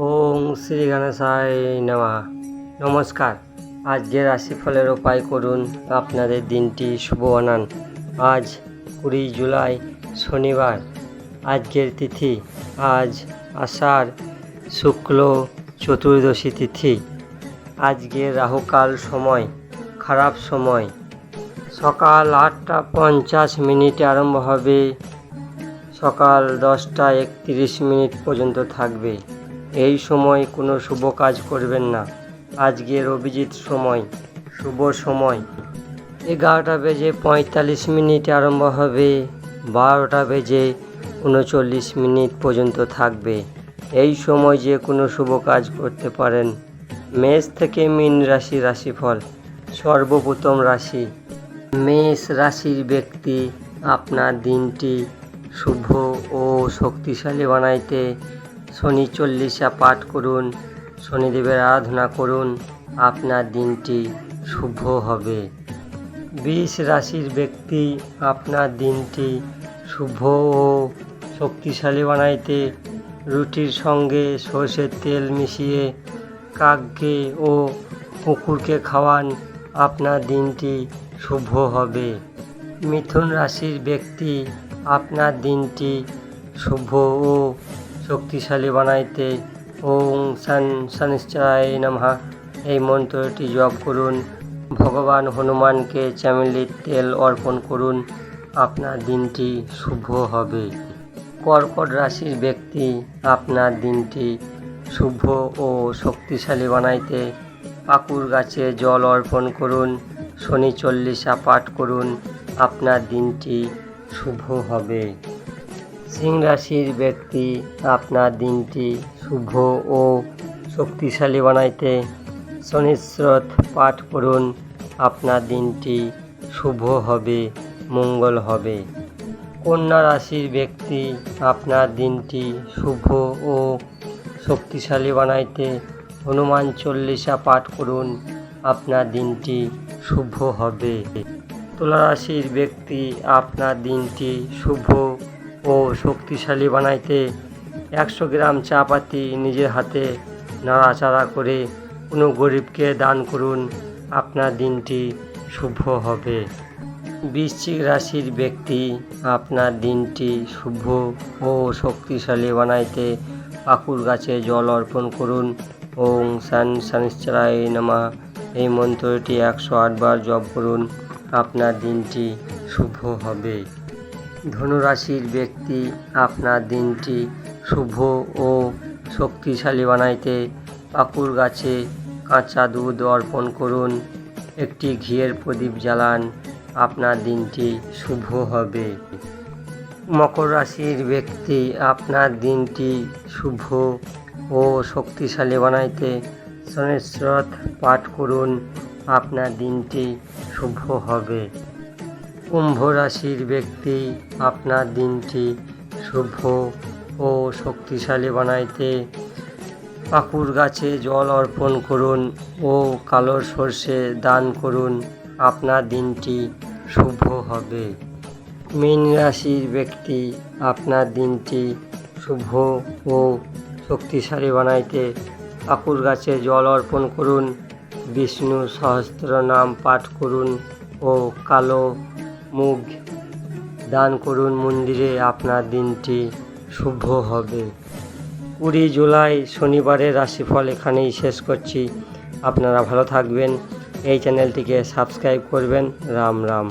ওং শ্রী গণেশায় নমঃ। নমস্কার। আজকের রাশিফলের উপায় করুন আপনাদের দিনটি শুভ বানান আজ কুড়ি জুলাই, শনিবার। আজকের তিথি, আজ আষাঢ়, শুক্ল, চতুর্দশী তিথি। আজকের রাহুকাল সময়, খারাপ সময়। সকাল আটটা পঞ্চাশ মিনিটে আরম্ভ হবে। সকাল দশটা একত্রিশ মিনিট পর্যন্ত থাকবে। এই সময় কোনো শুভ কাজ করবেন না। আজকের অভিজিৎ সময়, শুভ সময়। এগারোটা বেজে পঁয়তাল্লিশ মিনিট আরম্ভ হবে, বারোটা বেজে উনচল্লিশ মিনিট পর্যন্ত থাকবে। এই সময় যে কোনো শুভ কাজ করতে পারেন। মেষ থেকে মীন রাশি রাশিফল, সর্বপ্রথম রাশি। মেষ রাশির ব্যক্তি আপনার দিনটি শুভ ও শক্তিশালী বানাইতে শনি চল্লিশা পাঠ করুন, শনিদেবের আরাধনা করুন, আপনার দিনটি শুভ হবে। বিষ রাশির ব্যক্তি, আপনার দিনটি শুভ ও শক্তিশালী বানাইতে, রুটির সঙ্গে সর্ষের তেল মিশিয়ে কাককে ও কুকুরকে খাওয়ান, আপনার দিনটি শুভ হবে। মিথুন রাশির ব্যক্তি, আপনার দিনটি শুভ ও শক্তিশালী বানাইতে। ওং সান শনিশ্চরায় নমঃ। এই মন্ত্রটি জপ করুন। ভগবান হনুমানকে চামেলির তেল অর্পণ করুন। আপনার দিনটি শুভ হবে। কর্কট রাশির ব্যক্তি, আপনার দিনটি শুভ ও শক্তিশালী বানাইতে। পাকুর গাছে জল অর্পণ করুন। শনি চল্লিশা পাঠ করুন। আপনার দিনটি শুভ হবে। সিং রাশির ব্যক্তি, আপনার দিনটি শুভ ও শক্তিশালী বানাইতে শনিশ্রত পাঠ করুন। আপনার দিনটি শুভ হবে, মঙ্গল হবে। কন্যা রাশির ব্যক্তি, আপনার দিনটি শুভ ও শক্তিশালী বানাইতে হনুমান চল্লিশা পাঠ করুন। আপনার দিনটি শুভ হবে। তুলা রাশির ব্যক্তি, আপনার দিনটি শুভ ও শক্তিশালী বানাইতে একশো গ্রাম চা পাতি নিজের হাতে নাড়াচাড়া করে কোনো গরিবকে দান করুন। আপনার দিনটি শুভ হবে। বৃশ্চিক রাশির ব্যক্তি, আপনার দিনটি শুভ ও শক্তিশালী বানাইতে পাকুর গাছে জল অর্পণ করুন। ওং সান শনিশ্চরায় নামা। এই মন্ত্রটি একশো আটবার জপ করুন। আপনার দিনটি শুভ হবে। ধনুরাশির ব্যক্তি আপনার দিনটি শুভ ও শক্তিশালী বানাইতে পাকুর গাছে কাঁচা দুধ অর্পণ করুন। একটি ঘিয়ের প্রদীপ জ্বালান, আপনার দিনটি শুভ হবে। মকর রাশির ব্যক্তি আপনার দিনটি শুভ ও শক্তিশালী বানাইতে শনেশ্রত পাঠ করুন, আপনার দিনটি শুভ হবে। কুম্ভ রাশির ব্যক্তি আপনার দিনটি শুভ ও শক্তিশালী বানাইতে পাকুর গাছে জল অর্পণ করুন ও কালো সর্ষে দান করুন, আপনার দিনটি শুভ হবে। মীন রাশির ব্যক্তি আপনার দিনটি শুভ ও শক্তিশালী বানাইতে পাকুর গাছে জল অর্পণ করুন, বিষ্ণু সহস্র নাম পাঠ করুন ও কালো মুগ দান করুন মন্দিরে, আপনার দিনটি শুভ হবে। কুড়ি জুলাই শনিবারের রাশিফল এখানেই শেষ করছি। আপনারা ভালো থাকবেন। এই চ্যানেলটিকে সাবস্ক্রাইব করবেন। রাম রাম।